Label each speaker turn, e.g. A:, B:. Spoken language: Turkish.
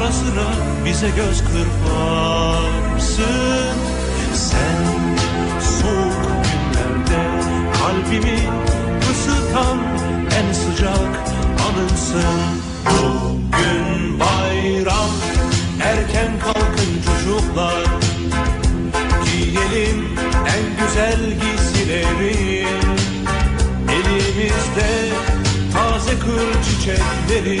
A: Ara sıra bize göz kırparsın. Sen soğuk günlerde kalbimi ısıtan en sıcak anımsın. Bugün bayram erken kalkın çocuklar. Giyelim en güzel giysileri. Elimizde taze kır çiçekleri